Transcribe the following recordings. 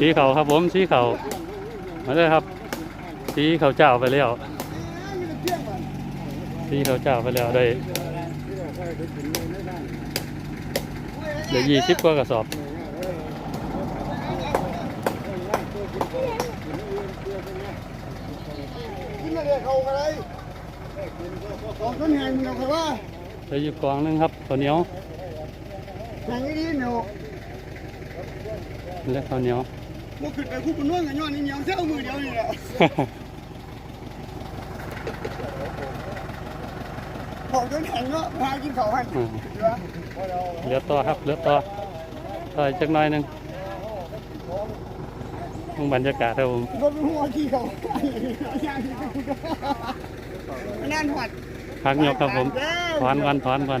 สีเขาครับผมสีเขามาเลยครับ สีเขาเจ้าไปแล้วสีเขาเจ้าไปแล้วได้เหลือยี่สิบกว่ากระสอบกินอะไรเขาอะไรสองต้นแหงมึงเอาใครว่าเหลืออยู่กองหนึงครับข้าวเหนียว แหงนี้เหนียวและข้าวเหนียวบ่ขึ้นไปคู่ปนวลกันย้อนนี่เหนียวเส้ามือเดียวนี่แหละของต้นแหงเนาะพากินเขาให้อืมเหลือเหลือต่อครับเหลือต่อต่ออีกจักหน่อยหนึงตรงบรรยากาศครับผมรถหัวขี้เขาย่างที่นั่นหัดพักยกครับผมถอนก่อนถอนก่อน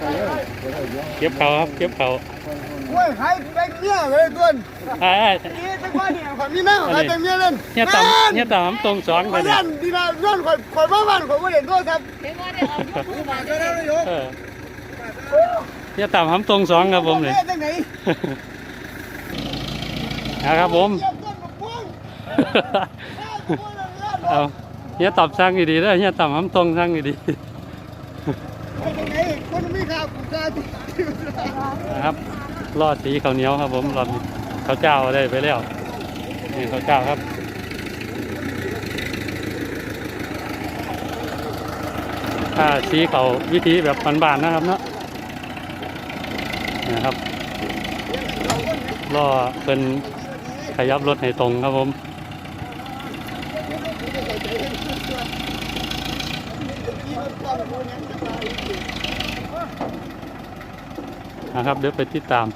ก่อนไปอีกวะว่าเก็บเขาครับเก็บเขาโอ้ยใครไปเมียเลยต้นไอ้ไอ้นี่เป็นว่าเนี่ยข่อยมีแม่ข่อยไปเมียเล่นเฮียต่ำเฮียต่ำตรงสองไปข่อยเนี่ยยันดีนะย้อนข่อยข่อยมาบ้านข่อยบ่เห็นโทรศัพท์เห็นว่าได้เอาลูกคู่มาก็ได้เลยโยเออเฮียต่ำทำตรงสองครับผมเลยจังไหนนะครับผมเยี่ยมต้นมะม่วงเอาเฮียตอบสั่งดีๆเด้อเฮียต่ำทำตรงสั่งดี ไปจังไหนคนมีข่าวกูกล้าที่ๆนะครับรอดสีข้าวเหนียวครับ ผมรอดข้าวเจ้าได้ไปแล้วนี่ข้าวเจ้าครับถ้าสีเขาวิธีแบบบานๆนะครับเนาะนะครับรอเป็นขยับรถให้ตรงครับผม นะครับ เดี๋ยวไปติดตาม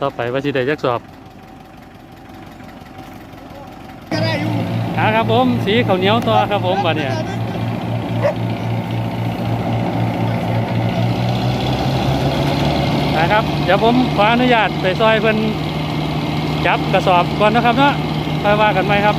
ต่อไปว่าสิได้จักสอบนะครับผม สีข้าวเหนียวต่อครับผมบัดเนี่ยนะครับ เดี๋ยวผมขออนุญาตไปซอยเพิ่นจับกระสอบก่อนนะครับเนาะค่อยว่ากันไหมครับ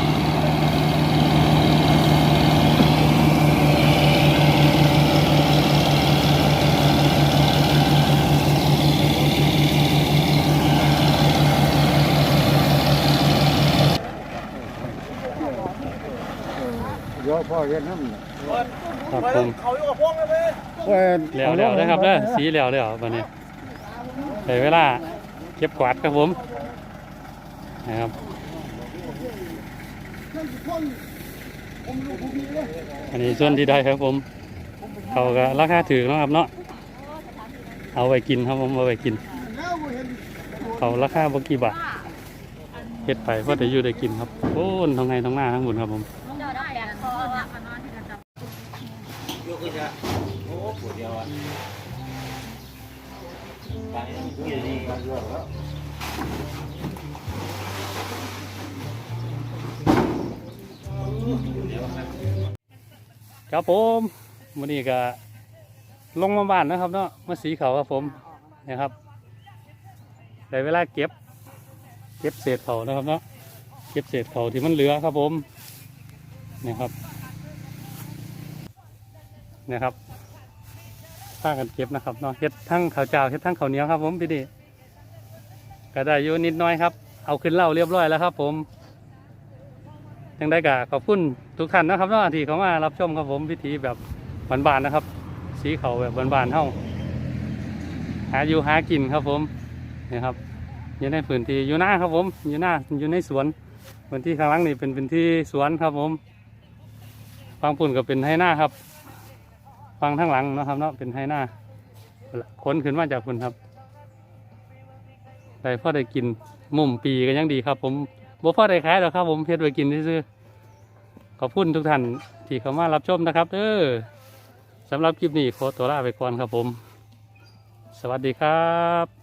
พ่อเฮ็ดน้ำครับผมเขาอยู่กับพวกเลยแล้วแล้วนะครับเด้อสีแล้วแล้วบัดนี้ได้เวลาเก็บกวาดครับผม นะครับอันนี้ส่วนที่ได้ครับผม เขาก็ราคาถือเนาะครับเนาะ เอาไว้กินครับผมเอาไว้กิน เขาราคาบกี่บาทเฮ็ดไปเพราะได้อยู่ได้กินครับโอ้นทั้งไงทั้งหน้าทั้งบุญครับผม เดี๋ยวได้แดดคอละมานอนที่กระจั ครับผมวันนี้ก็ลงมาบ้านนะครับเนาะมาสีเขาครับผมนะครับได้เวลาเก็บ เก็บเศษเขานะครับเนาะเก็บเศษเขาที่มันเหลือครับผมนะครับ นะครับพากันเก็บนะครับเนาะเฮ็ดทั้งข้าวเจ้าเฮ็ดทั้งข้าวเหนียวครับ ผมพี่ดีก็ได้อยู่นิดน้อยครับ เอาขึ้นเล่าเรียบร้อยแล้วครับ ผมยังได้กะขอบคุณทุกท่านนะครับเนาะที่เขามารับชมครับผมวิธีแบบบานๆนะครับ สีเขาแบบบานๆเท่าหาอยู่หากินครับผมนี่ครับอยู่ในพื้นที่อยู่หน้าครับผมอยู่หน้าอยู่ในสวนพื้นที่ข้างล่างนี่เป็นพื้นที่สวนครับผมฟังปุ่นก็เป็นให้หน้าครับ ฟังทั้งหลังเนาะครับเนาะเป็นให้หน้าขนขึ้นมาจากคุณครับได้พอได้กินมุมปีกันยังดีครับ ผมบ่พอได้ขายหรอกครับ ผมเพชรไปกินซื้อขอบคุณทุกท่านที่เข้ามารับชมนะครับเออสำหรับคลิปนี้ขอตัวลาไปก่อนครับผม สวัสดีครับ